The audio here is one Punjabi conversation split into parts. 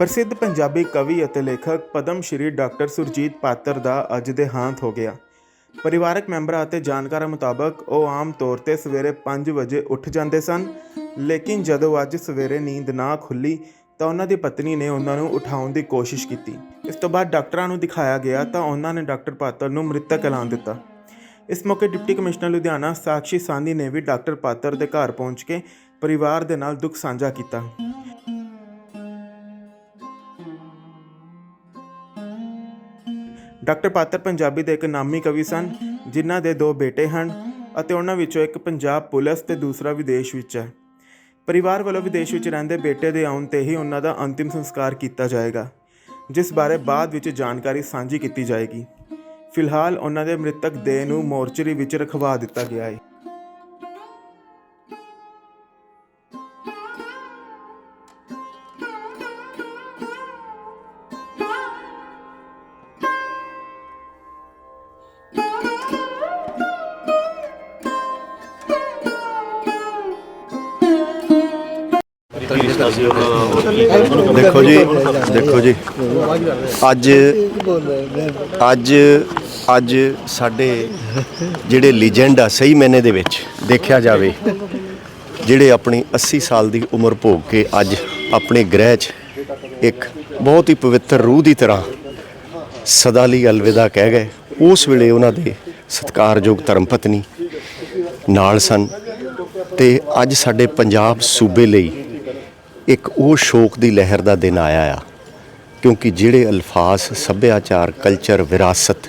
ਪ੍ਰਸਿੱਧ ਪੰਜਾਬੀ ਕਵੀ ਅਤੇ ਲੇਖਕ ਪਦਮ ਸ਼੍ਰੀ ਡਾਕਟਰ ਸੁਰਜੀਤ ਪਾਤਰ ਦਾ ਅੱਜ ਦੇਹਾਂਤ ਹੋ ਗਿਆ। ਪਰਿਵਾਰਕ ਮੈਂਬਰਾਂ ਅਤੇ ਜਾਣਕਾਰਾਂ ਮੁਤਾਬਕ ਉਹ ਆਮ ਤੌਰ ਤੇ ਸਵੇਰੇ 5 ਵਜੇ ਉੱਠ ਜਾਂਦੇ ਸਨ, ਲੇਕਿਨ ਜਦੋਂ ਅੱਜ ਸਵੇਰੇ ਨੀਂਦ ਨਾ ਖੁੱਲੀ ਤਾਂ ਉਹਨਾਂ ਦੀ ਪਤਨੀ ਨੇ ਉਹਨਾਂ ਨੂੰ ਉਠਾਉਣ ਦੀ ਕੋਸ਼ਿਸ਼ ਕੀਤੀ। ਇਸ ਤੋਂ ਬਾਅਦ ਡਾਕਟਰਾਂ ਨੂੰ ਦਿਖਾਇਆ ਗਿਆ ਤਾਂ ਉਹਨਾਂ ਨੇ ਡਾਕਟਰ ਪਾਤਰ ਨੂੰ ਮ੍ਰਿਤਕ ਐਲਾਨ ਦਿੱਤਾ। ਇਸ ਮੌਕੇ ਡਿਪਟੀ ਕਮਿਸ਼ਨਰ ਲੁਧਿਆਣਾ ਸਾਕਸ਼ੀ ਸਾਂਧੀ ਨੇ ਵੀ ਡਾਕਟਰ ਪਾਤਰ ਦੇ ਘਰ ਪਹੁੰਚ ਕੇ ਪਰਿਵਾਰ ਦੇ ਨਾਲ ਦੁੱਖ ਸਾਂਝਾ ਕੀਤਾ। ਡਾਕਟਰ ਪਾਤਰ ਪੰਜਾਬੀ ਦੇ ਇੱਕ ਨਾਮੀ ਕਵੀ ਸਨ, ਜਿਨ੍ਹਾਂ ਦੇ ਦੋ ਬੇਟੇ ਹਨ ਅਤੇ ਉਹਨਾਂ ਵਿੱਚੋਂ ਇੱਕ ਪੰਜਾਬ ਪੁਲਿਸ ਤੇ ਦੂਸਰਾ ਵਿਦੇਸ਼ ਵਿੱਚ ਹੈ। ਪਰਿਵਾਰ ਵੱਲੋਂ ਵਿਦੇਸ਼ ਵਿੱਚ ਰਹਿੰਦੇ ਬੇਟੇ ਦੇ ਆਉਣ ਤੇ ਹੀ ਉਹਨਾਂ ਦਾ ਅੰਤਿਮ ਸੰਸਕਾਰ ਕੀਤਾ ਜਾਏਗਾ, ਜਿਸ ਬਾਰੇ ਬਾਅਦ ਵਿੱਚ ਜਾਣਕਾਰੀ ਸਾਂਝੀ ਕੀਤੀ ਜਾਏਗੀ। ਫਿਲਹਾਲ ਉਹਨਾਂ ਦੇ ਮ੍ਰਿਤਕ ਦੇਹ ਨੂੰ ਮੋਰਚਰੀ ਵਿੱਚ ਰਖਵਾ ਦਿੱਤਾ ਗਿਆ ਹੈ। ਦੇਖੋ ਜੀ ਦੇਖੋ ਜੀ। ਅੱਜ ਅੱਜ ਅੱਜ ਸਾਡੇ ਜਿਹੜੇ ਲੀਜੈਂਡ ਆ, ਸਹੀ ਮੈਨੇ ਦੇ ਵਿੱਚ ਦੇਖਿਆ ਜਾਵੇ, ਜਿਹੜੇ ਆਪਣੀ 80 ਸਾਲ ਦੀ ਉਮਰ ਭੋਗ ਕੇ ਅੱਜ ਆਪਣੇ ਗ੍ਰਹਿ 'ਚ ਇੱਕ ਬਹੁਤ ਹੀ ਪਵਿੱਤਰ ਰੂਹ ਦੀ ਤਰ੍ਹਾਂ ਸਦਾ ਲਈ ਅਲਵਿਦਾ ਕਹਿ ਗਏ। ਉਸ ਵੇਲੇ ਉਹਨਾਂ ਦੇ ਸਤਿਕਾਰਯੋਗ ਧਰਮ ਪਤਨੀ ਨਾਲ ਸਨ। ਤੇ ਅੱਜ ਸਾਡੇ ਪੰਜਾਬ ਸੂਬੇ ਲਈ ਇੱਕ ਉਹ ਸ਼ੋਕ ਦੀ ਲਹਿਰ ਦਾ ਦਿਨ ਆਇਆ ਆ, ਕਿਉਂਕਿ ਜਿਹੜੇ ਅਲਫਾਜ਼, ਸੱਭਿਆਚਾਰ, ਕਲਚਰ, ਵਿਰਾਸਤ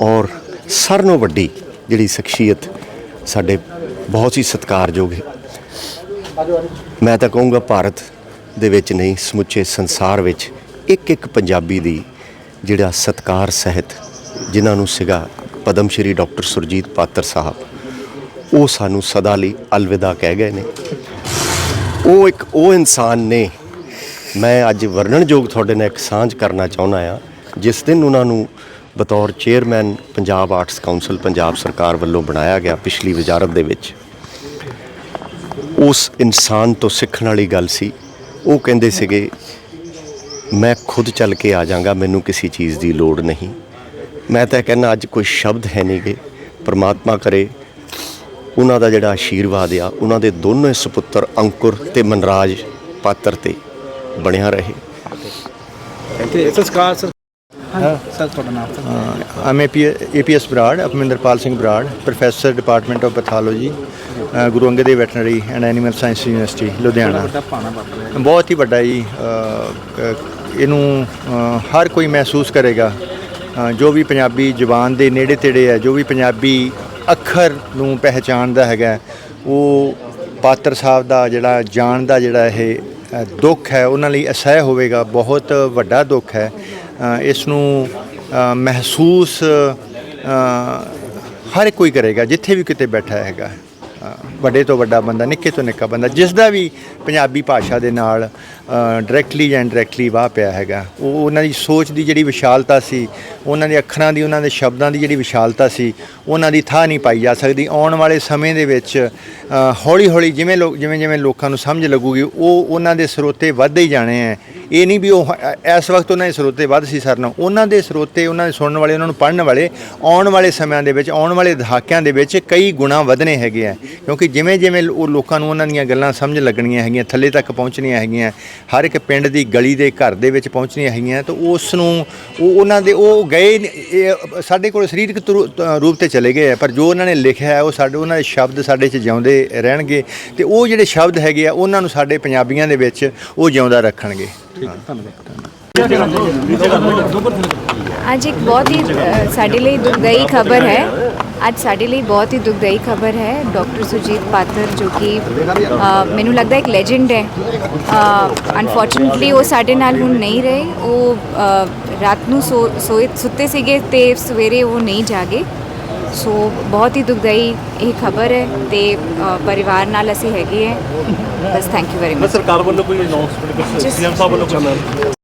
ਔਰ ਸਰਨੋਂ ਵੱਡੀ ਜਿਹੜੀ ਸ਼ਖਸੀਅਤ ਸਾਡੇ ਬਹੁਤ ਹੀ ਸਤਿਕਾਰਯੋਗ ਹੈ। ਮੈਂ ਤਾਂ ਕਹੂੰਗਾ ਭਾਰਤ ਦੇ ਵਿੱਚ ਨਹੀਂ, ਸਮੁੱਚੇ ਸੰਸਾਰ ਵਿੱਚ ਇੱਕ ਇੱਕ ਪੰਜਾਬੀ ਦੀ ਜਿਹੜਾ ਸਤਕਾਰ ਸਹਿਤ ਜਿਨ੍ਹਾਂ ਨੂੰ ਸੀਗਾ ਪਦਮ ਸ਼੍ਰੀ ਡਾਕਟਰ ਸੁਰਜੀਤ ਪਾਤਰ ਸਾਹਿਬ, ਉਹ ਸਾਨੂੰ ਸਦਾ ਲਈ ਅਲਵਿਦਾ ਕਹਿ ਗਏ ਨੇ। ਉਹ ਇੱਕ ਉਹ ਇਨਸਾਨ ਨੇ, ਮੈਂ ਅੱਜ ਵਰਣਨਯੋਗ ਤੁਹਾਡੇ ਨਾਲ ਇੱਕ ਸਾਂਝ ਕਰਨਾ ਚਾਹੁੰਦਾ ਆ ਜਿਸ ਦਿਨ ਉਹਨਾਂ ਨੂੰ ਬਤੌਰ chairman Punjab arts council Punjab ਸਰਕਾਰ ਵੱਲੋਂ ਬਣਾਇਆ ਗਿਆ ਪਿਛਲੀ ਵਜ਼ਾਰਤ ਦੇ ਵਿੱਚ। ਉਸ ਇਨਸਾਨ ਤੋਂ ਸਿੱਖਣ ਵਾਲੀ ਗੱਲ ਸੀ। ਉਹ ਕਹਿੰਦੇ ਸੀਗੇ, ਮੈਂ ਖੁਦ ਚੱਲ ਕੇ ਆ ਜਾਗਾ ਮੈਨੂੰ ਕਿਸੇ ਚੀਜ਼ ਦੀ ਲੋੜ ਨਹੀਂ। ਮੈਂ ਤਾਂ ਕਹਿੰਦਾ, ਅੱਜ ਕੋਈ ਸ਼ਬਦ ਹੈ ਨਹੀਂਗੇ ਪਰਮਾਤਮਾ ਕਰੇ ਉਹਨਾਂ ਦਾ ਜਿਹੜਾ ਆਸ਼ੀਰਵਾਦ ਆ ਉਹਨਾਂ ਦੇ ਦੋਨੋਂ ਹੀ ਸੁਪੁੱਤਰ ਅੰਕੁਰ ਤੇ ਮਨਰਾਜ ਪਾਤਰ ਤੇ ਬਣਿਆ ਰਹੇ। ਤੇ ਸੰਸਕਾਰ ਸਰ ਸਰ। ਤੁਹਾਡਾ ਨਾਮ AP, APS Brad, Apminderpal Singh Brar professor department of pathology Guru Angad Dev veterinary and animal science university Ludhiana. ਬਹੁਤ ਹੀ ਵੱਡਾ ਜੀ ਇਹਨੂੰ ਹਰ ਕੋਈ ਮਹਿਸੂਸ ਕਰੇਗਾ। ਜੋ ਵੀ ਪੰਜਾਬੀ ਜ਼ੁਬਾਨ ਦੇ ਨੇੜੇ ਤੇੜੇ ਹੈ ਜੋ ਵੀ ਪੰਜਾਬੀ ਅੱਖਰ ਨੂੰ ਪਹਿਚਾਣਦਾ ਹੈਗਾ। ਉਹ ਪਾਤਰ ਸਾਹਿਬ ਦਾ ਜਿਹੜਾ, ਜਾਣ ਦਾ ਜਿਹੜਾ ਇਹ ਦੁੱਖ ਹੈ, ਉਹਨਾਂ ਲਈ ਅਸਹਿ ਹੋਵੇਗਾ, ਬਹੁਤ ਵੱਡਾ ਦੁੱਖ ਹੈ। ਇਸ ਨੂੰ ਮਹਿਸੂਸ ਹਰ ਕੋਈ ਕਰੇਗਾ, ਜਿੱਥੇ ਵੀ ਕਿਤੇ ਬੈਠਾ ਹੈਗਾ। ਵੱਡੇ ਤੋਂ ਵੱਡਾ ਬੰਦਾ, ਨਿੱਕੇ ਤੋਂ ਨਿੱਕਾ ਬੰਦਾ ਜਿਸ ਦਾ ਵੀ ਪੰਜਾਬੀ ਭਾਸ਼ਾ ਦੇ ਨਾਲ ਡਾਇਰੈਕਟਲੀ ਜਾਂ ਇਨਡਾਇਰੈਕਟਲੀ ਵਾਹ ਪਿਆ ਹੈਗਾ। ਉਹ ਉਹਨਾਂ ਦੀ ਸੋਚ ਦੀ ਜਿਹੜੀ ਵਿਸ਼ਾਲਤਾ ਸੀ, ਉਹਨਾਂ ਦੇ ਅੱਖਰਾਂ ਦੀ, ਉਹਨਾਂ ਦੇ ਸ਼ਬਦਾਂ ਦੀ ਜਿਹੜੀ ਵਿਸ਼ਾਲਤਾ ਸੀ, ਉਹਨਾਂ ਦੀ ਥਾਂ ਨਹੀਂ ਪਾਈ ਜਾ ਸਕਦੀ। ਆਉਣ ਵਾਲੇ ਸਮੇਂ ਦੇ ਵਿੱਚ ਹੌਲੀ ਹੌਲੀ ਜਿਵੇਂ ਲੋਕ ਜਿਵੇਂ ਜਿਵੇਂ ਲੋਕਾਂ ਨੂੰ ਸਮਝ ਲੱਗੂਗੀ, ਉਹ ਉਹਨਾਂ ਦੇ ਸਰੋਤੇ ਵੱਧਦੇ ਹੀ ਜਾਣੇ ਆ ਇਹ ਨਹੀਂ ਵੀ ਉਹ ਇਸ ਵਕਤ ਉਹਨਾਂ ਦੇ ਸਰੋਤੇ ਵੱਧ ਸੀ ਸਰ ਨਾਲ। ਉਹਨਾਂ ਦੇ ਸਰੋਤੇ, ਉਹਨਾਂ ਦੇ ਸੁਣਨ ਵਾਲੇ, ਉਹਨਾਂ ਨੂੰ ਪੜ੍ਹਨ ਵਾਲੇ, ਆਉਣ ਵਾਲੇ ਸਮਿਆਂ ਦੇ ਵਿੱਚ, ਆਉਣ ਵਾਲੇ ਦਹਾਕਿਆਂ ਦੇ ਵਿੱਚ ਕਈ ਗੁਣਾ ਵਧਨੇ ਹੈਗੇ ਆ। ਕਿਉਂਕਿ ਜਿਵੇਂ ਜਿਵੇਂ ਉਹ ਲੋਕਾਂ ਨੂੰ ਉਹਨਾਂ ਦੀਆਂ ਗੱਲਾਂ ਸਮਝ ਲੱਗਣੀਆਂ ਹੈਗੀਆਂ, ਥੱਲੇ ਤੱਕ ਪਹੁੰਚਣੀਆਂ ਹੈਗੀਆਂ, ਹਰ ਇੱਕ ਪਿੰਡ ਦੀ ਗਲੀ ਦੇ ਘਰ ਦੇ ਵਿੱਚ ਪਹੁੰਚਣੀਆਂ ਹੈਗੀਆਂ, ਤਾਂ ਉਸ ਨੂੰ ਉਹ ਉਹਨਾਂ ਦੇ, ਉਹ ਗਏ ਸਾਡੇ ਕੋਲ ਸਰੀਰਕ ਰੂਪ ਤੇ ਚਲੇ ਗਏ ਆ, ਪਰ ਜੋ ਉਹਨਾਂ ਨੇ ਲਿਖਿਆ ਹੈ, ਉਹ ਸਾਡੇ, ਉਹਨਾਂ ਦੇ ਸ਼ਬਦ ਸਾਡੇ 'ਚ ਜਿਉਂਦੇ ਰਹਿਣਗੇ ਤੇ ਉਹ ਜਿਹੜੇ ਸ਼ਬਦ ਹੈਗੇ ਆ, ਉਹਨਾਂ ਨੂੰ ਸਾਡੇ ਪੰਜਾਬੀਆਂ ਦੇ ਵਿੱਚ ਉਹ ਜਿਉਂਦਾ ਰੱਖਣਗੇ। ਅੱਜ ਇੱਕ ਬਹੁਤ ਹੀ ਅ, ਸਾਡੇ ਲਈ ਦੁਖਦਾਈ ਖਬਰ ਹੈ। ਅੱਜ ਸਾਡੇ ਲਈ ਬਹੁਤ ਹੀ ਦੁਖਦਾਈ ਖਬਰ ਹੈ ਡਾਕਟਰ ਸੁਜੀਤ ਪਾਤਰ ਜੋ ਕਿ ਅ, ਮੈਨੂੰ ਲੱਗਦਾ ਇੱਕ ਲੈਜੈਂਡ ਹੈ। ਅਨਫੋਰਚੂਨਟਲੀ ਉਹ ਸਾਡੇ ਨਾਲ ਹੁਣ ਨਹੀਂ ਰਹੇ। ਉਹ ਅ, ਰਾਤ ਨੂੰ ਸੋ ਸੋਏ ਸੁੱਤੇ ਸੀਗੇ ਤੇ ਸਵੇਰੇ ਉਹ ਨਹੀਂ ਜਾਗੇ। ਸੋ ਬਹੁਤ ਹੀ ਦੁਖਦਾਈ ਇਹ ਖਬਰ ਹੈ ਤੇ ਅ, ਪਰਿਵਾਰ ਨਾਲ ਅਸੀਂ ਹੈਗੇ ਹੈ। ਬਸ ਥੈਂਕ ਯੂ ਵੈਰੀ ਮਚ ਸਰਕਾਰ ਵੱਲੋਂ ਕੋਈ ਅਨਾਉਂਸਮੈਂਟ Just- ਸੀਐਮ ਸਾਹਿਬ ਵੱਲੋਂ ਕੋਈ